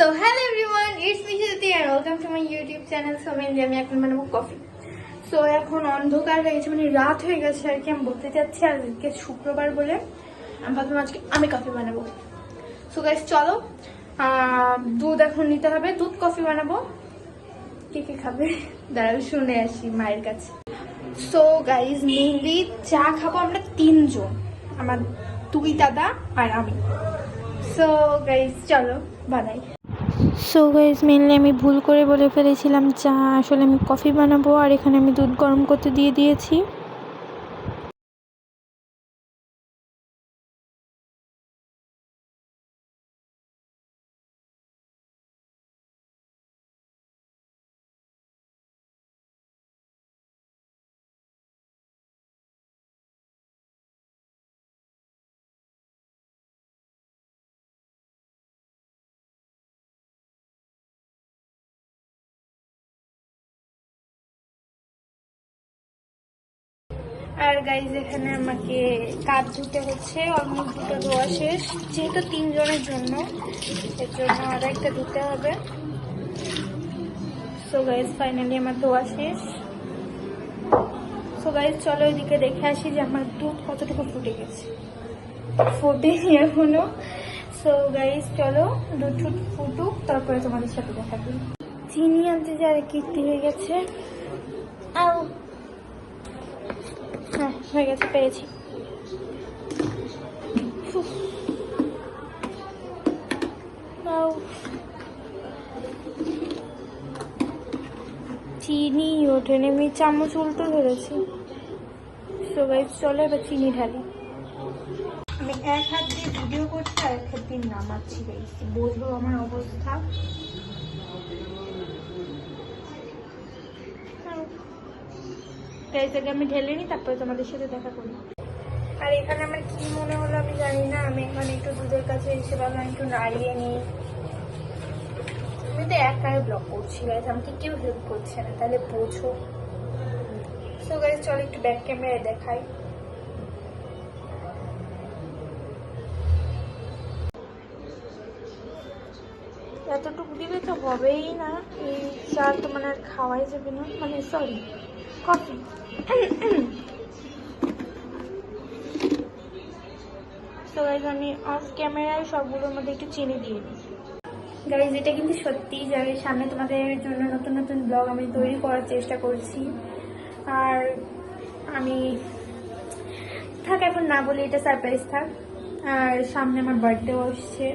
So hello everyone it's me Jyoti R welcome to my YouTube channel so mainly আমি এখন বানাবো coffee so এখন অন্ধকার হয়ে গেছে মানে রাত হয়ে গেছে, আর কি আমি বলতে চাচ্ছি আজকে শুক্রবার বলে আমি ভাবলাম আজকে আমি কফি বানাবো। সো গাইস চলো দুধ এখন নিতে হবে, দুধ কফি বানাবো। কে কে খাবে? দাঁড়াও, শুনে আসি মায়ের কাছে। সো গাইজ মেনলি চা খাব আমরা তিনজন, আমার দুই দাদা আর আমি। সো গাইজ চলো, বানাই। সো গাইজ মেনলি আমি ভুল করে বলে ফেলেছিলাম চা আসলে আমি কফি বানাবো আর এখানে আমি দুধ গরম করতে দিয়ে দিয়েছি। আর গাইজ এখানে আমাকে কাপ ধুতে হচ্ছে। অলমোস্ট দুটো ধোয়া শেষ। যেহেতু তিনজনের জন্য, এর জন্য আর একটা ধুতে হবে। সো গাইজ ফাইনালি আমার ধোয়া শেষ। সো গাইজ চলো ওইদিকে দেখে আসি যে আমার দুধ কতটুকু ফুটে গেছে। ফোটেনি এখনও। সো গাইজ চলো দুধ টুধ ফুটুক, তারপরে তোমাদের সাথে দেখা চিনি আনতে যে আর কীর্তি হয়ে গেছে। আও হ্যাঁ হয়ে গেছে। আউ। চিনি, ওঠেনি, আমি চামচ উল্টো ধরেছি সবাই চলে এবার চিনি ঢালি আমি এক হাত দিয়ে ভিডিও করছি, আর এক হাত দিয়ে নামাচ্ছি বোঝো আমার অবস্থা গাইস আগে আমি ঢেলে নিই তারপরে তোমাদের সাথে দেখা করি। আর এখানে আমার কি মনে হলো আমি জানি না আমি এখানে একটু দুধের কাছে এসে ভাবলাম একটু নাড়িয়ে নিই। তুমি তো একাই ব্লগ করছি গাইস আমাকে কেউ হেল্প করছে না তাহলে বোঝো। সো গাইস চলো একটু ব্যাক ক্যামেরায় দেখাই। এতটুকু দিলে তো হবেই না এই চা তো মানে আর খাওয়াই যাবে না। মানে সরি কফি তো গাইজ আমি অফ ক্যামেরায় সবগুলোর মধ্যে একটু চিনি দিয়ে গাইজ এটা কিন্তু সত্যিই যাবে সামনে তোমাদের জন্য নতুন নতুন ব্লগ আমি তৈরি করার চেষ্টা করছি। আর আমি থাক এখন না বলি এটা সারপ্রাইজ থাক। আর সামনে আমার বার্থডেও আসছে।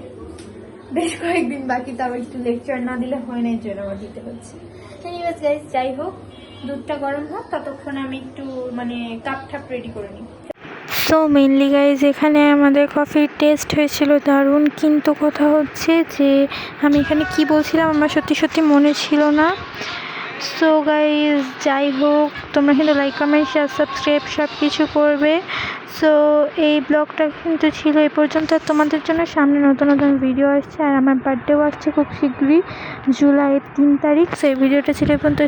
বেশ কয়েকদিন বাকি তো আবার একটু লেকচার না দিলে হয় না এর জন্য আমার দিতে হচ্ছে। গাইজ যাই হোক। দুধটা গরম হোক, ততক্ষণ আমি একটু মানে কাপ ঠাপ রেডি করে নিই। তো মেনলি গাইজ এখানে আমাদের কফির টেস্ট হয়েছিল দারুণ, কিন্তু কথা হচ্ছে যে, আমি এখানে কি বলছিলাম, আমার সত্যি সত্যি মনে ছিল না। সো গাইজ যাই হোক, তোমরা কিন্তু লাইক কমেন্ট শেয়ার সাবস্ক্রাইব সব কিছু করবে। সো এই ব্লগটা কিন্তু ছিল এই পর্যন্ত। তোমাদের জন্য সামনে নতুন নতুন ভিডিও আসছে আর আমার বার্থডেও আসছে খুব শীঘ্রই জুলাইয়ের তিন তারিখ। সো এই ভিডিওটা ছিল এই পর্যন্ত।